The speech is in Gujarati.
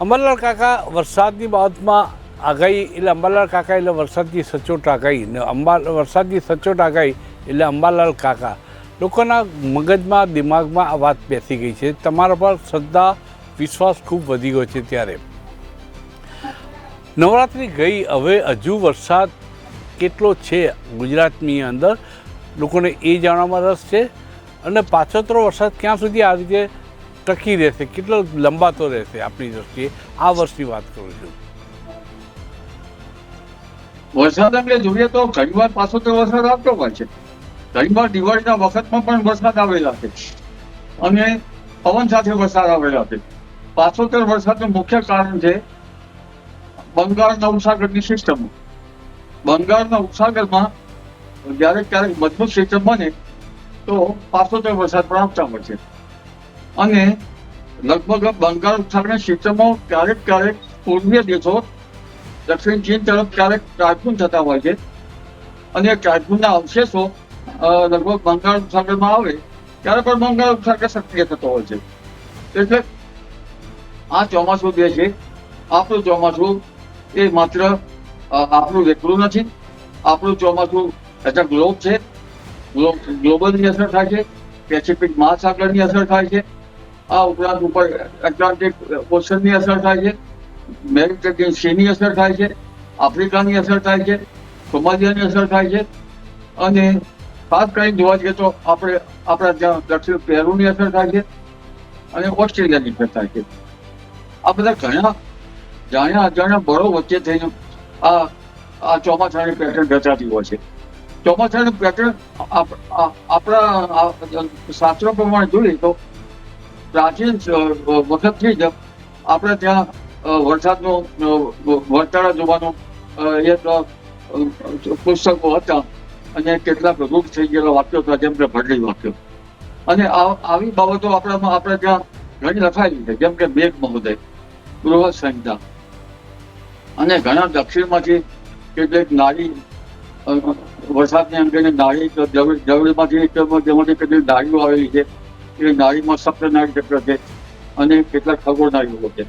અંબાલાલ કાકા, વરસાદની બાબતમાં આગાહી એટલે અંબાલાલ કાકા એટલે વરસાદની સચોટ આગાહી ને અંબા વરસાદની સચોટ આગાહી એટલે અંબાલાલ કાકા. લોકોના મગજમાં, દિમાગમાં આ વાત બેસી ગઈ છે. તમારા પર શ્રદ્ધા, વિશ્વાસ ખૂબ વધી ગયો છે ત્યારે. નવરાત્રિ ગઈ, હવે હજુ વરસાદ કેટલો છે ગુજરાતની અંદર? લોકોને એ જાણવામાં રસ છે. અને પાછોતરો વરસાદ ક્યાં સુધી આ રીતે ટકી રહેશે, કેટલો લંબાતો રહેશે આપણી દ્રષ્ટિએ? આ વર્ષની વાત કરું છું. વરસાદ અંગે જોઈએ તો ઘણીવાર પાછો તો વરસાદ આવતો હોય છે. ઘણીવાર દિવાળીના વખતમાં પણ વરસાદ આવેલા છે. અને પવન સાથે વરસાદ આવેલા છે. પાછોતેર વરસાદનું મુખ્ય કારણ છે બંગાળના ઉપસાગરની સિસ્ટમ. બંગાળના ઉપસાગરમાં ક્યારેક ક્યારેક મજબૂત સિસ્ટમ બને તો પાછોતેર વરસાદ પણ હોય છે. અને લગભગ બંગાળ ઉપસાગરની ક્ષેત્રમાં ક્યારેક ક્યારેક પૂર્વીય દેશો દક્ષિણ ચીન તરફ ક્યારેક ટાઇફૂન થતા હોય છે. અને ટાઇફૂનના અવશેષો લગભગ બંગાળ ઉપસાગરમાં આવે, ત્યારે પણ બંગાળ ઉપસાગર સક્રિય થતો હોય છે. એટલે આ ચોમાસું જે છે, આપણું ચોમાસું એ માત્ર આપણું એકલું નથી. આપણું ચોમાસું એટલે ગ્લોબ છે. ગ્લો- ગ્લોબલની અસર થાય છે. પેસિફિક મહાસાગરની અસર થાય છે. આ ઉપરાંત ઉપર એટલાન્ટિક ઓશનની અસર થાય છે મેરિટેરિયન સીની અસર થાય છે આફ્રિકાની અસર થાય છે સોમાલિયાની અસર થાય છે. અને ખાસ કરીને જોવા જઈએ તો આપણે, આપણા ત્યાં દક્ષિણ પેરુની અસર થાય છે અને ઓસ્ટ્રેલિયાની અસર થાય છે. આ બધા ઘણા જાણ્યા અજાણ્યા બળો વચ્ચે થઈને આ આ ચોમાસાની પેટર્ન રચાતી હોય છે. ચોમાસાની પેટર્ન આપણા શાસ્ત્રો પ્રમાણે જોઈએ તો પ્રાચીન વખતથી જ આપણે ત્યાં વરસાદનો અ, વર્તાળા જોવાનો એક પુસ્તકો હતા અને કેટલાક રૂપ થઈ ગયેલા વાક્યો હતા જેમ કે ભરડી વાક્યો. અને આવી બાબતો આપણામાં આપણે ત્યાં ઘણી લખાયેલી છે જેમ કે મેઘ મહોદય ગૃહ સંહિતા. અને ઘણા દક્ષિણમાંથી કેટલીક અ, વરસાદની અંગેની નાળી જવળમાંથી જેમાંથી કેટલીક નાળીઓ આવેલી છે એ નારીમાં સપ્ત નારી ચક્ર છે અને કેટલાક ખગોળ નારીઓ છે.